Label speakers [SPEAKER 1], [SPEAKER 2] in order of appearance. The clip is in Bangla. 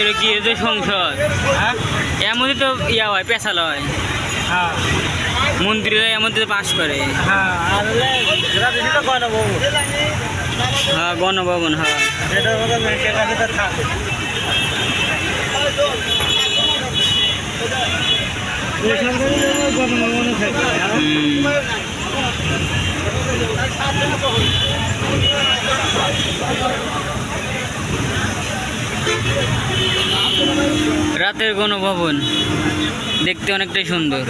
[SPEAKER 1] এটা কি এতে সংসদ? এমনই তো ইয়া হয় পেশাল হয়। মন্ত্রীরা এমন তো পাশ করে।
[SPEAKER 2] হ্যাঁ
[SPEAKER 1] গণভবন। হ্যাঁ, হ্যাঁ। রাতের গণভবন দেখতে অনেকটাই সুন্দর।